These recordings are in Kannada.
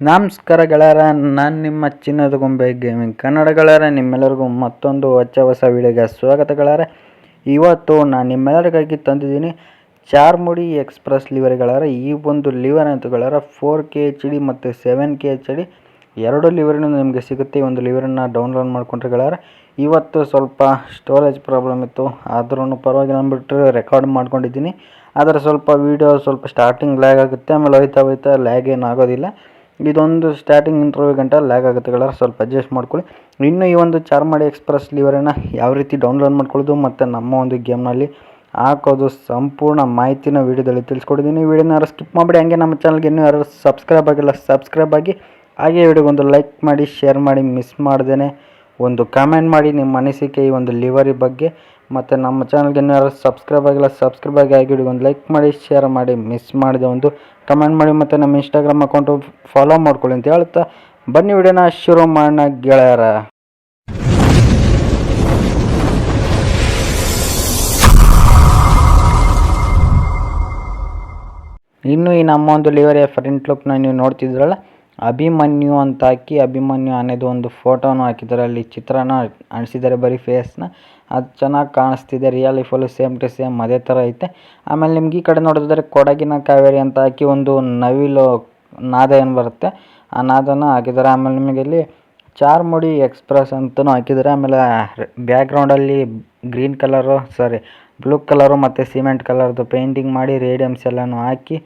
ನಮಸ್ಕಾರ ಗೆಳೆಯರ ನಾನು ನಿಮ್ಮ ಚಿನ್ನದ ಗೊಂಬೆ ಗೇಮಿಂಗ್ ಕನ್ನಡ ಗೆಳೆಯರ ನಿಮ್ಮೆಲ್ಲರಿಗೂ ಮತ್ತೊಂದು ಹೊಚ್ಚ ಹೊಸ ವಿಡಿಯೋಗೆ ಸ್ವಾಗತ ಗೆಳೆಯರ ಇವತ್ತು ನಾನು ನಿಮ್ಮೆಲ್ಲರಿಗಾಗಿ ತಂದಿದ್ದೀನಿ ಚಾರ್ಮುಡಿ ಎಕ್ಸ್ಪ್ರೆಸ್ ಲಿವರ್ ಗೆಳೆಯರ ಈ ಒಂದು ಲಿವರ್ ಅಂತ ಗೆಳೆಯರ ಫೋರ್ ಕೆ ಎಚ್ ಡಿ ಮತ್ತು ಸೆವೆನ್ ಕೆ ಎಚ್ ಡಿ ಎರಡು ಲಿವರ್ನೂ ನಿಮಗೆ ಸಿಗುತ್ತೆ ಒಂದು ಲಿವರನ್ನು ಡೌನ್ಲೋಡ್ ಮಾಡ್ಕೊಂಡ್ರೆ ಗೆಳೆಯರ ಇವತ್ತು ಸ್ವಲ್ಪ ಸ್ಟೋರೇಜ್ ಪ್ರಾಬ್ಲಮ್ ಇತ್ತು ಆದ್ರೂ ಪರವಾಗಿಲ್ಲ ಅಂದ್ಬಿಟ್ಟು ರೆಕಾರ್ಡ್ ಮಾಡ್ಕೊಂಡಿದ್ದೀನಿ. ಆದರೆ ಸ್ವಲ್ಪ ವೀಡಿಯೋ ಸ್ವಲ್ಪ ಸ್ಟಾರ್ಟಿಂಗ್ ಲ್ಯಾಗ್ ಆಗುತ್ತೆ, ಆಮೇಲೆ ಹೋಯ್ತಾ ಹೋಯ್ತಾ ಲ್ಯಾಗ್ ಏನು ಆಗೋದಿಲ್ಲ ಇದೊಂದು ಸ್ಟಾರ್ಟಿಂಗ್ ಇಂಟರ್ವ್ಯೂ ಗಂಟ ಲ್ಯಾಗ್ ಆಗುತ್ತೆ ಗೆಳೆಯರ ಸ್ವಲ್ಪ ಅಡ್ಜಸ್ಟ್ ಮಾಡ್ಕೊಳ್ಳಿ. ಇನ್ನು ಈ ಒಂದು ಚಾರ್ಮಾಡಿ ಎಕ್ಸ್ಪ್ರೆಸ್ ಲಿವರನ್ನು ಯಾವ ರೀತಿ ಡೌನ್ಲೋಡ್ ಮಾಡ್ಕೊಳ್ಳೋದು ಮತ್ತು ನಮ್ಮ ಒಂದು ಗೇಮ್ನಲ್ಲಿ ಹಾಕೋದು ಸಂಪೂರ್ಣ ಮಾಹಿತಿನ ವೀಡಿಯೋದಲ್ಲಿ ತಿಳಿಸ್ಕೊಡಿದ್ದೀನಿ ವೀಡಿಯೋನ ಯಾರು ಸ್ಕಿಪ್ ಮಾಡಿಬಿಡಿ, ಹಂಗೆ ನಮ್ಮ ಚಾನಲ್ಗೆ ಇನ್ನೂ ಯಾರು ಸಬ್ಸ್ಕ್ರೈಬ್ ಆಗಿಲ್ಲ ಸಬ್ಸ್ಕ್ರೈಬ್ ಆಗಿ ಹಾಗೆ ವಿಡಿಯೋಗೆ ಲೈಕ್ ಮಾಡಿ ಶೇರ್ ಮಾಡಿ ಮಿಸ್ ಮಾಡ್ದೇ ಒಂದು ಕಮೆಂಟ್ ಮಾಡಿ ನಿಮ್ಮ ಅನಿಸಿಕೆ ಈ ಒಂದು ಲಿವರಿ ಬಗ್ಗೆ. ಮತ್ತು ನಮ್ಮ ಚಾನಲ್ಗೆ ಏನಾದ್ರು ಸಬ್ಸ್ಕ್ರೈಬ್ ಆಗಿಲ್ಲ ಸಬ್ಸ್ಕ್ರೈಬ್ ಆಗಿ ಬಿಡಿ ಒಂದು ಲೈಕ್ ಮಾಡಿ ಶೇರ್ ಮಾಡಿ ಮಿಸ್ ಮಾಡಿದೆ ಒಂದು ಕಮೆಂಟ್ ಮಾಡಿ ಮತ್ತು ನಮ್ಮ ಇನ್ಸ್ಟಾಗ್ರಾಮ್ ಅಕೌಂಟು ಫಾಲೋ ಮಾಡ್ಕೊಳ್ಳಿ ಅಂತ ಹೇಳ್ತಾ ಬನ್ನಿ ವಿಡಿಯೋನ ಶುರು ಮಾಡೋಣ ಗೆಳೆಯರ. ಇನ್ನು ಈ ನಮ್ಮ ಒಂದು ಲಿವರಿಯ ಫ್ರಂಟ್ ಲುಕ್ನ ನೀವು ನೋಡ್ತಿದ್ರಲ್ಲ ಅಭಿಮನ್ಯು ಅಂತ ಹಾಕಿ ಅಭಿಮನ್ಯು ಅನ್ನೋದು ಒಂದು ಫೋಟೋನು ಹಾಕಿದ್ದಾರೆ. ಅಲ್ಲಿ ಚಿತ್ರನ ಅಣಿಸಿದ್ದಾರೆ ಬರೀ ಫೇಸ್ನ. ಅದು ಚೆನ್ನಾಗಿ ಕಾಣಿಸ್ತಿದೆ. ರಿಯಲ್ ಲೈಫಲ್ಲೂ ಸೇಮ್ ಟು ಸೇಮ್ ಅದೇ ಥರ ಐತೆ. ಆಮೇಲೆ ನಿಮ್ಗೆ ಈ ಕಡೆ ನೋಡಿದ್ರೆ ಕೊಡಗಿನ ಕಾವೇರಿ ಅಂತ ಹಾಕಿ ಒಂದು ನವಿಲು ನಾದ ಏನು ಬರುತ್ತೆ. ಆ ನಾದನ ಹಾಕಿದ್ದಾರೆ. ಆಮೇಲೆ ನಿಮಗೆ ಇಲ್ಲಿ ಚಾರ್ಮುಡಿ ಎಕ್ಸ್ಪ್ರೆಸ್ ಅಂತಲೂ ಹಾಕಿದ್ದಾರೆ. ಆಮೇಲೆ ಬ್ಯಾಕ್ಗ್ರೌಂಡಲ್ಲಿ green colour, sorry, blue colour ಮತ್ತು ಸಿಮೆಂಟ್ ಕಲರ್ದು ಪೇಂಟಿಂಗ್ ಮಾಡಿ ರೇಡಿಯಮ್ಸ್ ಎಲ್ಲನೂ ಹಾಕಿ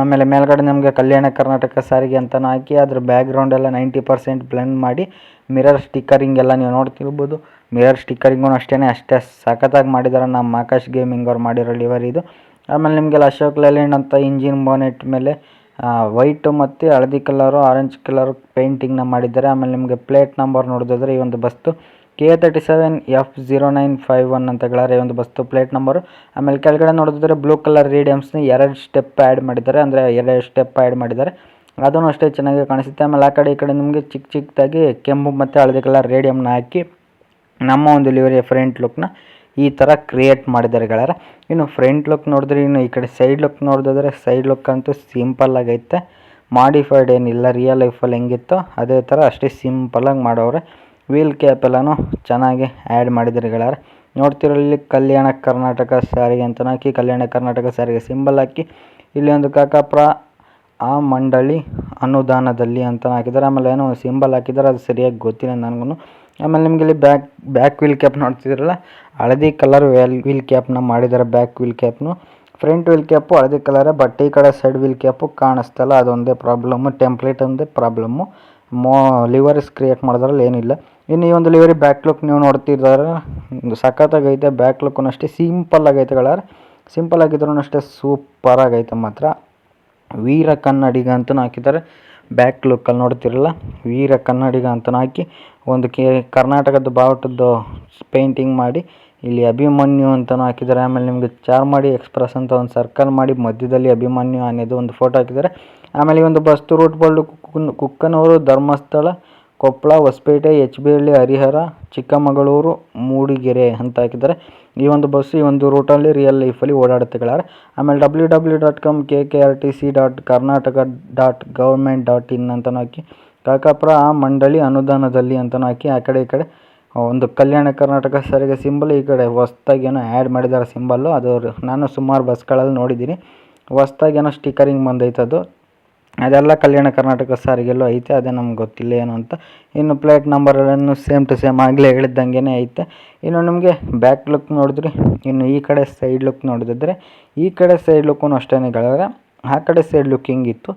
ಆಮೇಲೆ ಮೇಲ್ಗಡೆ ನಮಗೆ ಕಲ್ಯಾಣ ಕರ್ನಾಟಕ ಸಾರಿಗೆ ಅಂತಲೂ ಹಾಕಿ ಅದ್ರ ಬ್ಯಾಕ್ಗ್ರೌಂಡ್ ಎಲ್ಲ ನೈಂಟಿ ಪರ್ಸೆಂಟ್ ಬ್ಲೆಂಡ್ ಮಾಡಿ ಮಿರರ್ ಸ್ಟಿಕ್ಕರಿಂಗ್ ಎಲ್ಲ ನೀವು ನೋಡ್ತಿರ್ಬೋದು. ಮಿರರ್ ಸ್ಟಿಕ್ಕರಿಂಗೂ ಅಷ್ಟೇ ಅಷ್ಟೇ ಸಖತ್ತಾಗಿ ಮಾಡಿದ್ದಾರೆ ನಮ್ಮ ಆಕಾಶ್ ಗೇಮಿಂಗ್ ಅವ್ರು ಮಾಡಿರೋ ಲಿವರ್ ಇದು. ಆಮೇಲೆ ನಿಮಗೆಲ್ಲ ಅಶೋಕ್ ಲೇಲ್ಯಾಂಡ್ ಅಂತ ಇಂಜಿನ್ ಬೋನೆಟ್ ಮೇಲೆ ವೈಟು ಮತ್ತು ಹಳದಿ ಕಲರು ಆರೆಂಜ್ ಕಲರ್ ಪೇಂಟಿಂಗ್ನ ಮಾಡಿದ್ದಾರೆ. ಆಮೇಲೆ ನಿಮಗೆ ಪ್ಲೇಟ್ ನಂಬರ್ ನೋಡಿದ್ರೆ ಈ ಒಂದು ಬಸ್ತು K thirty seven F zero nine five one ಅಂತ ಹೇಳಾರೆ ಒಂದು ಬಸ್ತು ಪ್ಲೇಟ್ ನಂಬರು ಆಮೇಲೆ ಕೆಳಗಡೆ ನೋಡಿದ್ರೆ ಬ್ಲೂ ಕಲರ್ ರೇಡಿಯಮ್ಸ್ನ ಎರಡು ಸ್ಟೆಪ್ ಆ್ಯಡ್ ಮಾಡಿದ್ದಾರೆ. ಅಂದರೆ ಎರಡು ಸ್ಟೆಪ್ ಆ್ಯಡ್ ಮಾಡಿದ್ದಾರೆ. ಅದೂ ಅಷ್ಟೇ ಚೆನ್ನಾಗಿ ಕಾಣಿಸುತ್ತೆ. ಆಮೇಲೆ ಆ ಕಡೆ ಈ ಕಡೆ ನಿಮಗೆ ಚಿಕ್ಕ ಚಿಕ್ಕದಾಗಿ ಕೆಂಪು ಮತ್ತು ಹಳದಿ ಕಲರ್ ರೇಡಿಯಮ್ನ ಹಾಕಿ ನಮ್ಮ ಒಂದು ಲಿವರಿಯ ಫ್ರಂಟ್ ಲುಕ್ನ ಈ ಥರ ಕ್ರಿಯೇಟ್ ಮಾಡಿದ್ದಾರೆ ಇನ್ನು ಫ್ರಂಟ್ ಲುಕ್ ನೋಡಿದ್ರೆ ಇನ್ನು ಈ ಕಡೆ ಸೈಡ್ ಲುಕ್ ನೋಡಿದ್ರೆ ಸೈಡ್ ಲುಕ್ ಅಂತೂ ಸಿಂಪಲ್ ಆಗೈತೆ. ಮಾಡಿಫೈಡ್ ಏನಿಲ್ಲ ರಿಯಲ್ ಲೈಫಲ್ಲಿ ಹೆಂಗಿತ್ತೋ ಅದೇ ಥರ ಅಷ್ಟೇ ಸಿಂಪಲ್ಲಾಗಿ ಮಾಡವ್ರೆ. ವೀಲ್ ಕ್ಯಾಪ್ ಎಲ್ಲಾನು ಚೆನ್ನಾಗಿ ಆ್ಯಡ್ ಮಾಡಿದ್ದಾರೆ ಗೆಳೆಯರ ನೋಡ್ತಿರಲ್ಲಿ ಕಲ್ಯಾಣ ಕರ್ನಾಟಕ ಸಾರಿಗೆ ಅಂತ ಹಾಕಿ, ಕಲ್ಯಾಣ ಕರ್ನಾಟಕ ಸಾರಿಗೆ ಸಿಂಬಲ್ ಹಾಕಿ, ಇಲ್ಲಿ ಒಂದು ಕಾಕಾಪುರ ಆ ಮಂಡಳಿ ಅನುದಾನದಲ್ಲಿ ಅಂತ ಹಾಕಿದ್ದಾರೆ. ಆಮೇಲೆ ಏನೋ ಸಿಂಬಲ್ ಹಾಕಿದ್ದಾರೆ, ಅದು ಸರಿಯಾಗಿ ಗೊತ್ತಿಲ್ಲ ನನಗೂ ಆಮೇಲೆ ನಿಮಗೆ ಇಲ್ಲಿ ಬ್ಯಾಕ್ ಬ್ಯಾಕ್ ವೀಲ್ ಕ್ಯಾಪ್ ನೋಡ್ತಿದ್ರಲ್ಲ ಹಳದಿ ಕಲರ್ ವೆಲ್ ವೀಲ್ ಕ್ಯಾಪ್ನ ಮಾಡಿದ್ದಾರೆ ಬ್ಯಾಕ್ ವೀಲ್ ಕ್ಯಾಪ್ನು ಫ್ರಂಟ್ ವೀಲ್ ಕ್ಯಾಪು ಹಳದಿ ಕಲರೇ ಬಟ್ ಈ ಕಡೆ ಸೈಡ್ ವೀಲ್ ಕ್ಯಾಪು ಕಾಣಿಸ್ತಲ್ಲ, ಅದೊಂದೇ ಪ್ರಾಬ್ಲಮ್ಮು ಟೆಂಪ್ಲೇಟ್ ಒಂದೇ ಪ್ರಾಬ್ಲಮ್ಮು ಮೋ, ಲಿವರ್ಸ್ ಕ್ರಿಯೇಟ್ ಮಾಡಿದ್ರಲ್ಲಿ ಏನಿಲ್ಲ. ಇನ್ನು ಈ ಒಂದು ಲಿವರಿ ಬ್ಯಾಕ್ ಲುಕ್ ನೀವು ನೋಡ್ತಿದ್ದಾರೆ. ಸಖತ್ತಾಗೈತೆ ಬ್ಯಾಕ್ ಲುಕ್ ಅಷ್ಟೇ ಸಿಂಪಲ್ ಆಗೈತೆ ಸಿಂಪಲ್ ಆಗಿದ್ರು ಅಷ್ಟೇ ಸೂಪರ್ ಆಗೈತೆ ಮಾತ್ರ. ವೀರ ಕನ್ನಡಿಗ ಅಂತಲೂ ಹಾಕಿದ್ದಾರೆ. ಬ್ಯಾಕ್ ಲುಕ್ಕಲ್ಲಿ ನೋಡ್ತಿರಲ್ಲ, ವೀರ ಕನ್ನಡಿಗ ಅಂತಲೂ ಹಾಕಿ ಒಂದು ಕೆ ಕರ್ನಾಟಕದ ಬಾವುಟದ್ದು ಪೇಂಟಿಂಗ್ ಮಾಡಿ, ಇಲ್ಲಿ ಅಭಿಮನ್ಯು ಅಂತಲೂ ಹಾಕಿದ್ದಾರೆ. ಆಮೇಲೆ ನಿಮಗೆ ಚಾರ್ಮಾಡಿ ಎಕ್ಸ್ಪ್ರೆಸ್ ಅಂತ ಒಂದು ಸರ್ಕಲ್ ಮಾಡಿ ಮಧ್ಯದಲ್ಲಿ ಅಭಿಮನ್ಯು ಅನ್ನೋದು ಒಂದು ಫೋಟೋ ಹಾಕಿದ್ದಾರೆ. ಆಮೇಲೆ ಈ ಒಂದು ಬಸ್ತು ರೂಟ್ ಬಳ್ಳು ಕುಕ್ಕನವರು ಧರ್ಮಸ್ಥಳ ಕೊಪ್ಪಳ ಹೊಸಪೇಟೆ ಎಚ್ ಬಿ ಹಳ್ಳಿ ಹರಿಹರ, ಚಿಕ್ಕಮಗಳೂರು, ಮೂಡಿಗೆರೆ ಅಂತ ಹಾಕಿದ್ದಾರೆ. ಈ ಒಂದು ಬಸ್, ಈ ಒಂದು ರೂಟಲ್ಲಿ ರಿಯಲ್ ಲೈಫಲ್ಲಿ ಓಡಾಡುತ್ತೆ ಗೆಳೆಯರೆ ಆಮೇಲೆ W W dot com K K R T C dot Karnataka dot government dot in ಅಂತಲೂ ಹಾಕಿ, ಕಾಕಾಪುರ ಮಂಡಳಿ ಅನುದಾನದಲ್ಲಿ ಅಂತಲೂ ಹಾಕಿ, ಆ ಕಡೆ ಈ ಕಡೆ ಒಂದು ಕಲ್ಯಾಣ ಕರ್ನಾಟಕ ಸಾರಿಗೆ ಸಿಂಬಲ್ ಈ ಕಡೆ ಹೊಸ್ದಾಗಿ ಏನೋ ಆ್ಯಡ್ ಮಾಡಿದ್ದಾರೆ ಸಿಂಬಲ್ಲು ಅದು ನಾನು ಸುಮಾರು ಬಸ್ಗಳಲ್ಲಿ ನೋಡಿದ್ದೀನಿ. ಹೊಸ್ದಾಗಿ ಏನೋ ಸ್ಟಿಕರಿಂಗ್ ಬಂದೈತೆ ಅದು ಅದೆಲ್ಲ ಕಲ್ಯಾಣ ಕರ್ನಾಟಕ ಸಾರಿಗೆಲ್ಲೂ ಐತೆ, ಅದೇ ನಮ್ಗೆ ಗೊತ್ತಿಲ್ಲ ಏನು ಅಂತ. ಇನ್ನು ಪ್ಲೇಟ್ ನಂಬರನ್ನು ಸೇಮ್ ಟು ಸೇಮ್ ಆಗಲೇ ಹೇಳಿದ್ದಂಗೆ ಐತೆ. ಇನ್ನು ನಿಮಗೆ ಬ್ಯಾಕ್ ಲುಕ್ ನೋಡಿದ್ರೆ, ಇನ್ನು ಈ ಕಡೆ ಸೈಡ್ ಲುಕ್ ನೋಡಿದ್ರೆ ಈ ಕಡೆ ಸೈಡ್ ಲುಕ್ಕೂ ಅಷ್ಟೇ ಗೆಳೆಯರೆ ಆ ಕಡೆ ಸೈಡ್ ಲುಕ್ ಹಿಂಗಿತ್ತು,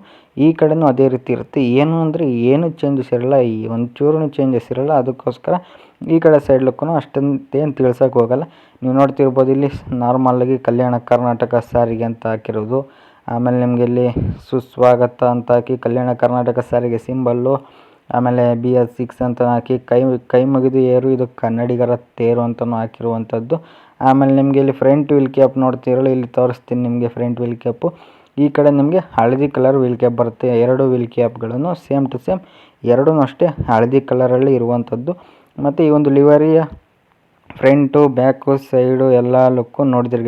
ಈ ಕಡೆನೂ ಅದೇ ರೀತಿ ಇರುತ್ತೆ. ಏನು ಅಂದರೆ ಏನು ಚೇಂಜಸ್ ಇರಲ್ಲ, ಈ ಒಂಚೂರು ಚೇಂಜಸ್ ಇರಲ್ಲ, ಅದಕ್ಕೋಸ್ಕರ ಈ ಕಡೆ ಸೈಡ್ ಲುಕ್ಕೂ ಏನು ತಿಳ್ಸೋಕೆ ಹೋಗಲ್ಲ. ನೀವು ನೋಡ್ತಿರ್ಬೋದು ಇಲ್ಲಿ ನಾರ್ಮಲ್ಲಾಗಿ ಕಲ್ಯಾಣ ಕರ್ನಾಟಕ ಸಾರಿಗೆ ಅಂತ ಹಾಕಿರೋದು. ಆಮೇಲೆ ನಿಮಗೆ ಇಲ್ಲಿ ಸುಸ್ವಾಗತ ಅಂತ ಹಾಕಿ ಕಲ್ಯಾಣ ಕರ್ನಾಟಕ ಸಾರಿಗೆ ಸಿಂಬಲ್ಲು, ಆಮೇಲೆ ಬಿ ಎಸ್ ಸಿಕ್ಸ್ ಅಂತ ಹಾಕಿ ಕೈ ಕೈ ಮುಗಿದು ಏರು, ಇದು ಕನ್ನಡಿಗರ ತೇರು ಅಂತಲೂ ಹಾಕಿರುವಂಥದ್ದು. ಆಮೇಲೆ ನಿಮಗೆ ಇಲ್ಲಿ ಫ್ರಂಟ್ ವೀಲ್ ಕ್ಯಾಪ್ ನೋಡ್ತಿರಲ್ಲ, ಇಲ್ಲಿ ತೋರಿಸ್ತೀನಿ ನಿಮಗೆ ಫ್ರಂಟ್ ವೀಲ್ ಕ್ಯಾಪು ಈ ಕಡೆ ನಿಮಗೆ ಹಳದಿ ಕಲರ್ ವೀಲ್ ಕ್ಯಾಪ್ ಬರುತ್ತೆ, ಎರಡು ವೀಲ್ ಕ್ಯಾಪ್ಗಳನ್ನು ಸೇಮ್ ಟು ಸೇಮ್ ಎರಡೂ ಅಷ್ಟೇ ಹಳದಿ ಕಲರಲ್ಲಿ ಇರುವಂಥದ್ದು. ಮತ್ತು ಈ ಒಂದು ಲಿವರಿಯ ಫ್ರಂಟು ಬ್ಯಾಕು ಸೈಡು ಎಲ್ಲ ಲುಕ್ಕು ನೋಡಿದ್ರಿ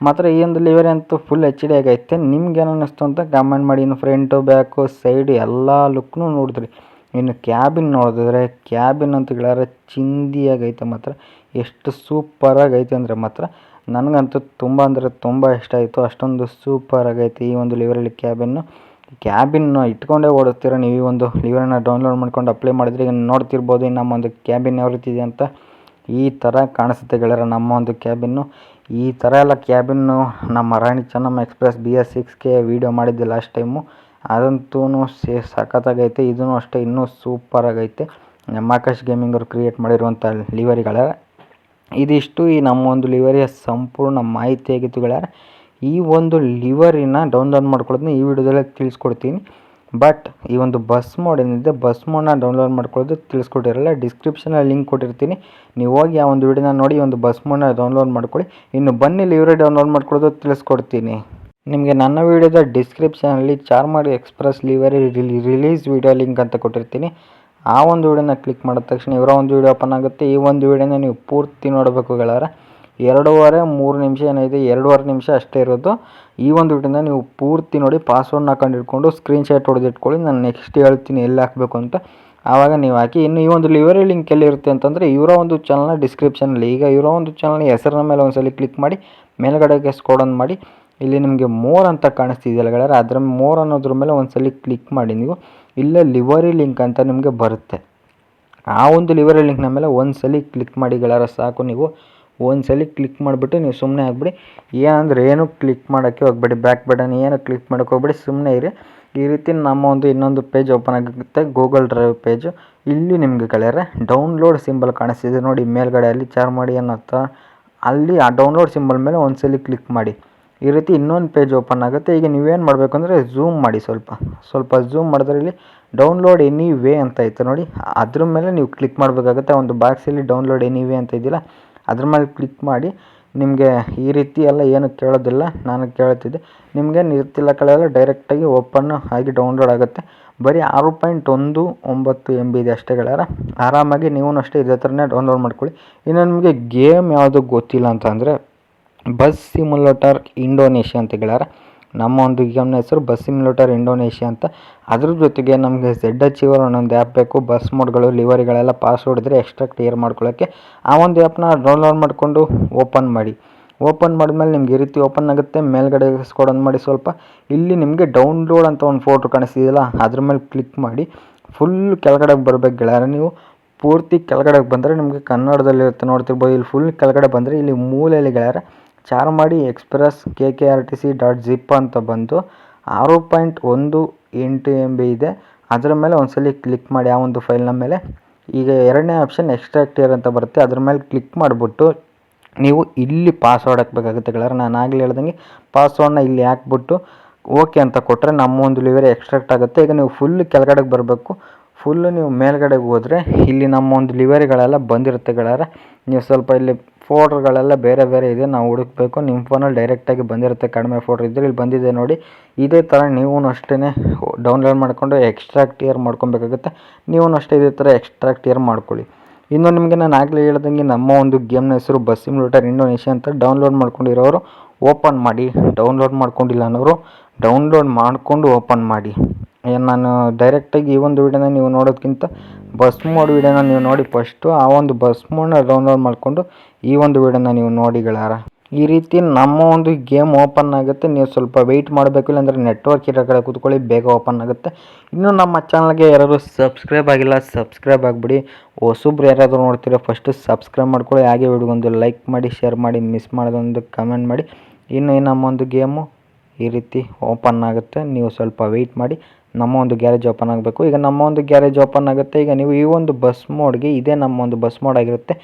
ಮಾತ್ರ ಈ ಒಂದು ಲಿವರಿ ಅಂತೂ ಫುಲ್ ಎಚ್ ಡಿ ಆಗೈತೆ ನಿಮ್ಗೆ ಏನು ಅನ್ನಿಸ್ತು ಅಂತ ಕಮೆಂಟ್ ಮಾಡಿ. ಇನ್ನು ಫ್ರಂಟು ಬ್ಯಾಕು ಸೈಡ್ ಎಲ್ಲ ಲುಕ್ನು ನೋಡಿದ್ರಿ. ಇನ್ನು ಕ್ಯಾಬಿನ್ ನೋಡಿದ್ರೆ ಕ್ಯಾಬಿನ್ ಅಂತ ಹೇಳಿದ್ರೆ ಚಿಂದಿಯಾಗೈತೆ ಮಾತ್ರ. ಎಷ್ಟು ಸೂಪರಾಗಿ ಐತೆ ಅಂದರೆ ಮಾತ್ರ ನನಗಂತೂ ತುಂಬ ಅಂದರೆ ತುಂಬ ಇಷ್ಟ ಆಯಿತು. ಅಷ್ಟೊಂದು ಸೂಪರಾಗೈತೆ ಈ ಒಂದು ಲಿವರಲ್ಲಿ ಕ್ಯಾಬಿನ್ನು ಕ್ಯಾಬಿನ್ ಇಟ್ಕೊಂಡೇ ಓಡಿಸ್ತೀರ ನೀವು ಈ ಒಂದು ಲಿವರನ್ನ ಡೌನ್ಲೋಡ್ ಮಾಡ್ಕೊಂಡು ಅಪ್ಲೈ ಮಾಡಿದ್ರೆ ಈಗ ನೋಡ್ತಿರ್ಬೋದು ನಮ್ಮ ಒಂದು ಕ್ಯಾಬಿನ್ ಯಾವ ರೀತಿ ಇದೆ ಅಂತ. ಈ ಥರ ಕಾಣಿಸುತ್ತೆ ಗೆಳೆಯರ ನಮ್ಮ ಒಂದು ಕ್ಯಾಬಿನ್ನು ಈ ಥರ ಎಲ್ಲ ಕ್ಯಾಬಿನ್ನು ನಮ್ಮ Rani Chennamma express B S ಸಿಕ್ಸ್ಗೆ video ಮಾಡಿದ್ದೆ ಲಾಸ್ಟ್ ಟೈಮು ಅದಂತೂ ಸೇ, ಸಖತ್ತಾಗೈತೆ. ಇದೂ ಅಷ್ಟೇ ಇನ್ನೂ ಸೂಪರ್ ಆಗೈತೆ ನಮ್ಮ ಆಕಾಶ್ ಗೇಮಿಂಗ್ ಅವರು ಕ್ರಿಯೇಟ್ ಮಾಡಿರುವಂಥ ಲಿವರಿಗಳ ಇದಿಷ್ಟು ಈ ನಮ್ಮ ಒಂದು ಲಿವರಿಯ ಸಂಪೂರ್ಣ ಮಾಹಿತಿ ಈ ಒಂದು ಲಿವರಿನ ಡೌನ್ಲೋಡ್ ಮಾಡ್ಕೊಳ್ಳೋದನ್ನ ಈ ವಿಡಿಯೋದಲ್ಲೇ ತಿಳಿಸ್ಕೊಡ್ತೀನಿ. ಬಟ್ ಈ ಒಂದು ಬಸ್ ಮೋಡ್ ಏನಿದೆ ಬಸ್ ಮೋಡ್ನ ಡೌನ್ಲೋಡ್ ಮಾಡ್ಕೊಳ್ಳೋದು ತಿಳಿಸ್ಕೊಟ್ಟಿರಲ್ಲ ಡಿಸ್ಕ್ರಿಪ್ಷನಲ್ಲಿ ಲಿಂಕ್ ಕೊಟ್ಟಿರ್ತೀನಿ. ನೀವು ಹೋಗಿ ಆ ಒಂದು ವಿಡಿಯೋನ ನೋಡಿ ಒಂದು ಬಸ್ ಮೋಡ್ನ ಡೌನ್ಲೋಡ್ ಮಾಡ್ಕೊಳ್ಳಿ. ಇನ್ನು ಬನ್ನಿ ಇವರೇ ಡೌನ್ಲೋಡ್ ಮಾಡ್ಕೊಳ್ಳೋದು ತಿಳಿಸ್ಕೊಡ್ತೀನಿ. ನಿಮಗೆ ನನ್ನ ವಿಡಿಯೋದ ಡಿಸ್ಕ್ರಿಪ್ಷನಲ್ಲಿ Charmadi express livery release video link ಅಂತ ಕೊಟ್ಟಿರ್ತೀನಿ. ಆ ಒಂದು ವಿಡಿಯೋನ ಕ್ಲಿಕ್ ಮಾಡಿದ ತಕ್ಷಣ ಇವರ ಒಂದು ವಿಡಿಯೋ ಓಪನ್ ಆಗುತ್ತೆ. ಈ ಒಂದು ವಿಡಿಯೋನ ನೀವು ಪೂರ್ತಿ ನೋಡಬೇಕು ಗೆಳೆಯರ ಎರಡೂವರೆ, ಮೂರು ನಿಮಿಷ ಏನಿದೆ ಎರಡೂವರೆ ನಿಮಿಷ ಅಷ್ಟೇ ಇರೋದು. ಈ ಒಂದು ವಿಡಿಯೋನ ನೀವು ಪೂರ್ತಿ ನೋಡಿ ಪಾಸ್ವರ್ಡ್ನ ಹಾಕೊಂಡು ಸ್ಕ್ರೀನ್ ಸ್ಕ್ರೀನ್ಶಾಟ್ ಹೊಡೆದು ಇಟ್ಕೊಳ್ಳಿ ನಾನು ನೆಕ್ಸ್ಟ್ ಹೇಳ್ತೀನಿ ಎಲ್ಲಿ ಹಾಕಬೇಕು ಅಂತ. ಆವಾಗ ನೀವು ಹಾಕಿ, ಇನ್ನು ಈ ಒಂದು ಲಿವರಿ ಲಿಂಕ್ ಎಲ್ಲಿರುತ್ತೆ ಅಂತಂದರೆ, ಇವರ ಒಂದು ಚಾನಲ್ನ ಡಿಸ್ಕ್ರಿಪ್ಷನಲ್ಲಿ ಈಗ ಇವರ ಒಂದು ಚಾನಲ್ನ ಹೆಸರಿನ ಮೇಲೆ ಒಂದ್ಸಲಿ ಕ್ಲಿಕ್ ಮಾಡಿ, ಮೇಲ್ಗಡೆಗೆ ಸ್ಕೋಡನ್ ಮಾಡಿ, ಇಲ್ಲಿ ನಿಮಗೆ ಮೋರ್ ಅಂತ ಕಾಣಿಸ್ತಿದೆಯಲ್ಲ ಗೆಳೆಯರೆ. ಅದರ ಮೋರ್ ಅನ್ನೋದ್ರ ಮೇಲೆ ಒಂದ್ಸಲಿ ಕ್ಲಿಕ್ ಮಾಡಿ ನೀವು. ಇಲ್ಲೇ ಲಿವರಿ ಲಿಂಕ್ ಅಂತ ನಿಮಗೆ ಬರುತ್ತೆ. ಆ ಒಂದು ಲಿವರಿ ಲಿಂಕ್ನ ಮೇಲೆ ಒಂದ್ಸಲಿ ಕ್ಲಿಕ್ ಮಾಡಿ ಗೆಳೆಯರ, ಸಾಕು ನೀವು. ಒಂದ್ಸಲಿ ಕ್ಲಿಕ್ ಮಾಡಿಬಿಟ್ಟು ನೀವು ಸುಮ್ಮನೆ ಆಗಿಬಿಡಿ. ಏನಂದ್ರೆ ಏನು ಕ್ಲಿಕ್ ಮಾಡೋಕ್ಕೆ ಹೋಗ್ಬೇಡಿ. ಬ್ಯಾಕ್ ಬಟನ್ ಏನು ಕ್ಲಿಕ್ ಮಾಡೋಕ್ಕೆ ಹೋಗ್ಬೇಡಿ. ಸುಮ್ಮನೆ ಇರಿ. ಈ ರೀತಿ ನಮ್ಮ ಒಂದು ಇನ್ನೊಂದು ಪೇಜ್ ಓಪನ್ ಆಗುತ್ತೆ. ಗೂಗಲ್ ಡ್ರೈವ್ ಪೇಜು ಇಲ್ಲಿ ನಿಮಗೆ ಕಳೆಯರೆ ಡೌನ್ಲೋಡ್ ಸಿಂಬಲ್ ಕಾಣಿಸ್ತಿದೆ. ನೋಡಿ, ಮೇಲ್ಗಡೆ ಅಲ್ಲಿ ಚಾರ್ ಮಾಡಿ ಅನ್ನೋ ಥರ ಅಲ್ಲಿ ಆ ಡೌನ್ಲೋಡ್ ಸಿಂಬಲ್ ಮೇಲೆ ಒಂದ್ಸಲಿ ಕ್ಲಿಕ್ ಮಾಡಿ. ಈ ರೀತಿ ಇನ್ನೊಂದು ಪೇಜ್ ಓಪನ್ ಆಗುತ್ತೆ. ಈಗ ನೀವೇನು ಮಾಡಬೇಕು ಅಂದರೆ ಝೂಮ್ ಮಾಡಿ ಸ್ವಲ್ಪ. ಸ್ವಲ್ಪ ಝೂಮ್ ಮಾಡಿದ್ರೆ ಇಲ್ಲಿ ಡೌನ್ಲೋಡ್ ಎನಿ ವೇ ಅಂತ ಇತ್ತು ನೋಡಿ, ಅದ್ರ ಮೇಲೆ ನೀವು ಕ್ಲಿಕ್ ಮಾಡಬೇಕಾಗುತ್ತೆ. ಒಂದು ಬಾಕ್ಸಲ್ಲಿ ಡೌನ್ಲೋಡ್ ಎನಿ ವೇ ಅಂತ ಇದೆಯಲ್ಲ ಅದ್ರ ಮೇಲೆ ಕ್ಲಿಕ್ ಮಾಡಿ, ನಿಮಗೆ ಈ ರೀತಿ ಎಲ್ಲ ಏನು ಕೇಳೋದಿಲ್ಲ, ನಾನು ಕೇಳ್ತಿದ್ದೆ. ನಿಮಗೆ ಇರ್ತಿಲ್ಲ ಕಳೆಯಲ್ಲ ಡೈರೆಕ್ಟಾಗಿ ಓಪನ್ ಆಗಿ ಡೌನ್ಲೋಡ್ ಆಗುತ್ತೆ. ಬರೀ ಆರು ಪಾಯಿಂಟ್ ಒಂದು ಒಂಬತ್ತು ಎಂ ಬಿ ಇದೆ ಅಷ್ಟೇ ಗೆಳೆಯರ. ಆರಾಮಾಗಿ ನೀವು ಅಷ್ಟೇ ಇದೇ ಥರನೇ ಡೌನ್ಲೋಡ್ ಮಾಡ್ಕೊಳ್ಳಿ. ಇನ್ನು ನಿಮಗೆ ಗೇಮ್ ಯಾವುದು ಗೊತ್ತಿಲ್ಲ ಅಂತಂದರೆ ಬಸ್ ಸಿಮ್ಯುಲೇಟರ್ ಇಂಡೋನೇಷ್ಯಾ ಅಂತ ಗೆಳೆಯರ. ನಮ್ಮ ಒಂದು ಗೇಮ್ನ ಹೆಸರು ಬಸ್ ಸಿಮ್ಯುಲೇಟರ್ ಇಂಡೋನೇಷ್ಯಾ ಅಂತ. ಅದ್ರ ಜೊತೆಗೆ ನಮಗೆ ಝೆಡ್ ಅಚೀವರ್ ಒಂದೊಂದು ಆ್ಯಪ್ ಬೇಕು. ಬಸ್ ಮೋಡ್ಗಳು ಲಿವರಿಗಳೆಲ್ಲ ಪಾಸ್ವರ್ಡ್ ಇದ್ದರೆ ಎಕ್ಸ್ಟ್ರಾ ಕ್ಲಿಯರ್ ಮಾಡ್ಕೊಳ್ಳೋಕ್ಕೆ ಆ ಒಂದು ಆ್ಯಪ್ನ ಡೌನ್ಲೋಡ್ ಮಾಡಿಕೊಂಡು ಓಪನ್ ಮಾಡಿ. ಓಪನ್ ಮಾಡಿದ್ಮೇಲೆ ನಿಮ್ಗೆ ಈ ರೀತಿ ಓಪನ್ ಆಗುತ್ತೆ. ಮೇಲ್ಗಡೆ ಸ್ಕೋಡನ್ ಮಾಡಿ ಸ್ವಲ್ಪ. ಇಲ್ಲಿ ನಿಮಗೆ ಡೌನ್ಲೋಡ್ ಅಂತ ಒಂದು ಫೋಟೋ ಕಾಣಿಸ್ತಿದೆಯಲ್ಲ, ಅದ್ರ ಮೇಲೆ ಕ್ಲಿಕ್ ಮಾಡಿ. ಫುಲ್ ಕೆಳಗಡೆ ಬರಬೇಕು ಗೆಳೆಯರ ನೀವು. ಪೂರ್ತಿ ಕೆಳಗಡೆಗೆ ಬಂದರೆ ನಿಮಗೆ ಕನ್ನಡದಲ್ಲಿ ಇರುತ್ತೆ ನೋಡ್ತಿರ್ಬೋದು. ಇಲ್ಲಿ ಫುಲ್ ಕೆಳಗಡೆ ಬಂದರೆ ಇಲ್ಲಿ ಮೂಲೆಯಲ್ಲಿ ಗೆಳೆಯರ Charmadi express K K R T C dot zip ಅಂತ ಬಂದು ಆರು ಪಾಯಿಂಟ್ ಒಂದು ಎಂಟು ಎಂ ಬಿ ಇದೆ. ಅದರ ಮೇಲೆ ಒಂದ್ಸಲಿ ಕ್ಲಿಕ್ ಮಾಡಿ ಆ ಒಂದು ಫೈಲ್ನ ಮೇಲೆ. ಈಗ ಎರಡನೇ ಆಪ್ಷನ್ ಎಕ್ಸ್ಟ್ರಾಕ್ಟ್ ಇಯರ್ ಅಂತ ಬರುತ್ತೆ. ಅದ್ರ ಮೇಲೆ ಕ್ಲಿಕ್ ಮಾಡಿಬಿಟ್ಟು ನೀವು ಇಲ್ಲಿ ಪಾಸ್ವರ್ಡ್ ಹಾಕಬೇಕಾಗುತ್ತೆ ಗೆಳೆಯರೆ ನಾನು ಆಗಲೇ ಹೇಳ್ದಂಗೆ ಪಾಸ್ವರ್ಡ್ನ ಇಲ್ಲಿ ಹಾಕ್ಬಿಟ್ಟು ಓಕೆ ಅಂತ ಕೊಟ್ಟರೆ ನಮ್ಮ ಒಂದು ಲಿವರಿ ಎಕ್ಸ್ಟ್ರಾಕ್ಟ್ ಆಗುತ್ತೆ. ಈಗ ನೀವು ಫುಲ್ ಕೆಳಗಡೆಗೆ ಬರಬೇಕು. ಫುಲ್ಲು ನೀವು ಮೇಲ್ಗಡೆಗೆ ಹೋದರೆ ಇಲ್ಲಿ ನಮ್ಮ ಒಂದು ಲಿವರಿಗಳೆಲ್ಲ ಬಂದಿರುತ್ತೆ ಗೆಳೆಯರೆ ನೀವು ಸ್ವಲ್ಪ ಇಲ್ಲಿ ಫೋಟೋಗಳೆಲ್ಲ ಬೇರೆ ಬೇರೆ ಇದೆ, ನಾವು ಹುಡುಕ್ಬೇಕು. ನಿಮ್ಮ ಫೋನಲ್ಲಿ ಡೈರೆಕ್ಟಾಗಿ ಬಂದಿರುತ್ತೆ ಕಡಿಮೆ ಫೋಟೋ ಇದ್ದರೆ ಇಲ್ಲಿ ಬಂದಿದೆ ನೋಡಿ. ಇದೇ ಥರ ನೀವು ಅಷ್ಟೇ ಡೌನ್ಲೋಡ್ ಮಾಡಿಕೊಂಡು ಎಕ್ಸ್ಟ್ರಾಕ್ಟ್ ಇಯರ್ ಮಾಡ್ಕೊಬೇಕಾಗುತ್ತೆ. ನೀವು ಅಷ್ಟೇ ಇದೇ ಥರ ಎಕ್ಸ್ಟ್ರಾಕ್ಟ್ ಇಯರ್ ಮಾಡ್ಕೊಳ್ಳಿ. ಇನ್ನು ನಿಮಗೆ ನಾನು ಆಗಲೇ ಹೇಳ್ದಂಗೆ ನಮ್ಮ ಒಂದು ಗೇಮ್ನ ಹೆಸರು ಬಸ್ ಸಿಮ್ಯುಲೇಟರ್ ಇಂಡೋನೇಷ್ಯಾ ಅಂತ ಡೌನ್ಲೋಡ್ ಮಾಡ್ಕೊಂಡಿರೋರು ಓಪನ್ ಮಾಡಿ ಡೌನ್ಲೋಡ್ ಮಾಡ್ಕೊಂಡಿಲ್ಲ ಅನ್ನೋರು ಡೌನ್ಲೋಡ್ ಮಾಡಿಕೊಂಡು ಓಪನ್ ಮಾಡಿ. ಏನು ನಾನು ಡೈರೆಕ್ಟಾಗಿ ಈ ಒಂದು ವಿಡಿಯೋನ ನೀವು ನೋಡೋದಕ್ಕಿಂತ ಬಸ್ ಮೋಡ್ ವಿಡಿಯೋನ ನೀವು ನೋಡಿ ಫಸ್ಟು ಆ ಒಂದು ಬಸ್ ಮೋಡ್ನ ಡೌನ್ಲೋಡ್ ಮಾಡಿಕೊಂಡು ಈ ಒಂದು ವಿಡಿಯೋನ ನೀವು ನೋಡಿಗಳಾರ ಈ ರೀತಿ ನಮ್ಮ ಒಂದು ಗೇಮ್ ಓಪನ್ ಆಗುತ್ತೆ. ನೀವು ಸ್ವಲ್ಪ ವೆಯ್ಟ್ ಮಾಡಬೇಕು, ಇಲ್ಲಾಂದರೆ ನೆಟ್ವರ್ಕ್ ಇರೋ ಕಡೆ ಕೂತ್ಕೊಳ್ಳಿ, ಬೇಗ ಓಪನ್ ಆಗುತ್ತೆ. ಇನ್ನು ನಮ್ಮ ಚಾನಲ್ಗೆ ಯಾರಾದರೂ ಸಬ್ಸ್ಕ್ರೈಬ್ ಆಗಿಲ್ಲ ಸಬ್ಸ್ಕ್ರೈಬ್ ಆಗಿಬಿಡಿ. ಹೊಸಬ್ರು ಯಾರಾದರೂ ನೋಡ್ತೀರಾ ಫಸ್ಟು ಸಬ್ಸ್ಕ್ರೈಬ್ ಮಾಡ್ಕೊಳ್ಳಿ. ಹಾಗೆ ವಿಡಿಯೋಗೊಂದು ಲೈಕ್ ಮಾಡಿ ಶೇರ್ ಮಾಡಿ ಮಿಸ್ ಮಾಡೋದೊಂದು ಕಮೆಂಟ್ ಮಾಡಿ. ಇನ್ನು ನಮ್ಮ ಒಂದು ಗೇಮು ಈ ರೀತಿ ಓಪನ್ ಆಗುತ್ತೆ. ನೀವು ಸ್ವಲ್ಪ ವೆಯ್ಟ್ ಮಾಡಿ. ನಮ್ಮ ಒಂದು ಗ್ಯಾರೇಜ್ ಓಪನ್ ಆಗಬೇಕು. ಈಗ ನಮ್ಮ ಒಂದು ಗ್ಯಾರೇಜ್ ಓಪನ್ ಆಗುತ್ತೆ. ಈಗ ನೀವು ಈ ಒಂದು ಬಸ್ ಮೋಡ್ಗೆ ಇದೇ ನಮ್ಮ ಒಂದು ಬಸ್ ಮೋಡ್ ಆಗಿರುತ್ತೆ.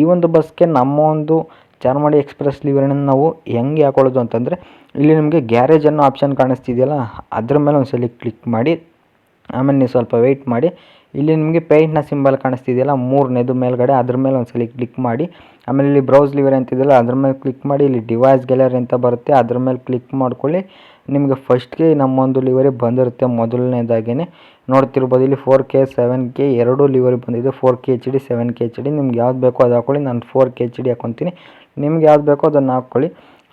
ಈ ಒಂದು ಬಸ್ಗೆ ನಮ್ಮ ಒಂದು ಚಾರ್ಮಾಡಿ ಎಕ್ಸ್ಪ್ರೆಸ್ ಲಿವರನ್ನು ನಾವು ಹೆಂಗೆ ಹಾಕೊಳ್ಳೋದು ಅಂತಂದರೆ, ಇಲ್ಲಿ ನಿಮಗೆ ಗ್ಯಾರೇಜ್ ಅನ್ನೋ ಆಪ್ಷನ್ ಕಾಣಿಸ್ತಿದೆಯಲ್ಲ, ಅದ್ರ ಮೇಲೆ ಒಂದ್ಸಲಿ ಕ್ಲಿಕ್ ಮಾಡಿ, ಆಮೇಲೆ ನೀವು ಸ್ವಲ್ಪ ವೆಯ್ಟ್ ಮಾಡಿ ಇಲ್ಲಿ ನಿಮಗೆ ಪೇಂಟ್ನ ಸಿಂಬಲ್ ಕಾಣಿಸ್ತಿದೆಯಲ್ಲ, ಮೂರನೇದು ಮೇಲ್ಗಡೆ, ಅದ್ರ ಮೇಲೆ ಒಂದ್ಸಲಿ ಕ್ಲಿಕ್ ಮಾಡಿ. ಆಮೇಲೆ ಇಲ್ಲಿ ಬ್ರೌಸ್ ಲಿವರ್ ಅಂತಿದೆಯಲ್ಲ ಅದ್ರ ಮೇಲೆ ಕ್ಲಿಕ್ ಮಾಡಿ. ಇಲ್ಲಿ ಡಿವೈಸ್ ಗ್ಯಾಲರಿ ಅಂತ ಬರುತ್ತೆ, ಅದ್ರ ಮೇಲೆ ಕ್ಲಿಕ್ ಮಾಡ್ಕೊಳ್ಳಿ. ನಿಮಗೆ ಫಸ್ಟ್ಗೆ ನಮ್ಮೊಂದು ಲಿವರಿ ಬಂದಿರುತ್ತೆ ಮೊದಲನೇದಾಗೇ ನೋಡ್ತಿರ್ಬೋದು, ಇಲ್ಲಿ ಫೋರ್ ಕೆ ಸೆವೆನ್ ಕೆ ಎರಡು ಲಿವರಿ ಬಂದಿದೆ. Four K H D seven K H D ನಿಮ್ಗೆ ಯಾವ್ದು ಬೇಕೋ ಅದು ಹಾಕೊಳ್ಳಿ. ನಾನು ಫೋರ್ ಕೆ ಎಚ್ ಡಿ ಹಾಕೊತೀನಿ. ನಿಮ್ಗೆ ಯಾವ್ದು ಬೇಕೋ ಅದನ್ನು ಹಾಕ್ಕೊಳ್ಳಿ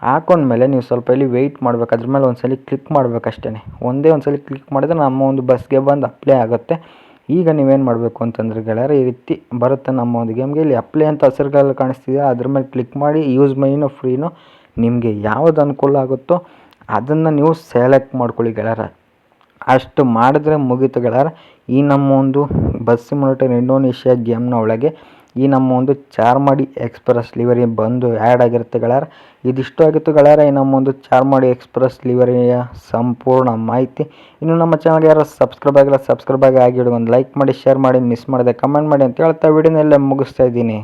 ಹಾಕೊಂಡ್ಮೇಲೆ ನೀವು ಸ್ವಲ್ಪ ಇಲ್ಲಿ ವೆಯ್ಟ್ ಮಾಡಬೇಕು. ಅದ್ರ ಮೇಲೆ ಒಂದ್ಸಲಿ ಕ್ಲಿಕ್ ಮಾಡ್ಬೇಕು ಅಷ್ಟೇ ಒಂದೇ ಒಂದ್ಸಲಿ ಕ್ಲಿಕ್ ಮಾಡಿದ್ರೆ ನಮ್ಮ ಒಂದು ಬಸ್ಗೆ ಬಂದು ಅಪ್ಲೈ ಆಗುತ್ತೆ. ಈಗ ನೀವೇನು ಮಾಡಬೇಕು ಅಂತಂದರೆ ಗೆಳೆಯರೆ, ಈ ರೀತಿ ಬರುತ್ತೆ ನಮ್ಮ ಒಂದು ಗೇಮ್ಗೆ ಇಲ್ಲಿ ಅಪ್ಲೈ ಅಂತ ಹಸಿರುಗಳಲ್ಲಿ ಕಾಣಿಸ್ತಿದೆ. ಅದ್ರ ಮೇಲೆ ಕ್ಲಿಕ್ ಮಾಡಿ ಯೂಸ್ ಮೈನೋ ಫ್ರೀನೋ ನಿಮಗೆ ಯಾವ್ದು ಅನುಕೂಲ ಆಗುತ್ತೋ ಅದನ್ನು ನೀವು ಸೆಲೆಕ್ಟ್ ಮಾಡ್ಕೊಳ್ಳಿ ಗೆಳೆಯರೆ. ಅಷ್ಟು ಮಾಡಿದ್ರೆ ಮುಗೀತು ಗೆಳೆಯರೆ. ಈ ನಮ್ಮ ಒಂದು ಬಸ್ ಸಿಮ್ಯುಲೇಟರ್ ಇಂಡೋನೇಷ್ಯಾ ಗೇಮ್ನ ಒಳಗೆ ಈ ನಮ್ಮ ಒಂದು ಚಾರ್ಮಾಡಿ ಎಕ್ಸ್ಪ್ರೆಸ್ ಲಿವರಿ ಬಂದು ಆ್ಯಡ್ ಆಗಿರುತ್ತೆ ಗಳಾರ. ಇದಿಷ್ಟು ಆಗಿತ್ತು ಗಳಾರ, ಈ ನಮ್ಮ ಒಂದು ಚಾರ್ಮಾಡಿ ಎಕ್ಸ್ಪ್ರೆಸ್ ಲಿವರಿಯ ಸಂಪೂರ್ಣ ಮಾಹಿತಿ. ಇನ್ನು ನಮ್ಮ ಚಾನಲ್ಗೆ ಯಾರು ಸಬ್ಸ್ಕ್ರೈಬ್ ಆಗಿಲ್ಲ ಸಬ್ಸ್ಕ್ರೈಬ್ ಆಗಿ ಆಗಿಡಿ ಒಂದು ಲೈಕ್ ಮಾಡಿ ಶೇರ್ ಮಾಡಿ ಮಿಸ್ ಮಾಡಿದೆ ಕಮೆಂಟ್ ಮಾಡಿ ಅಂತ ಹೇಳ್ತಾ ವಿಡಿಯೋನೆಲ್ಲ ಮುಗಿಸ್ತಾ ಇದ್ದೀನಿ.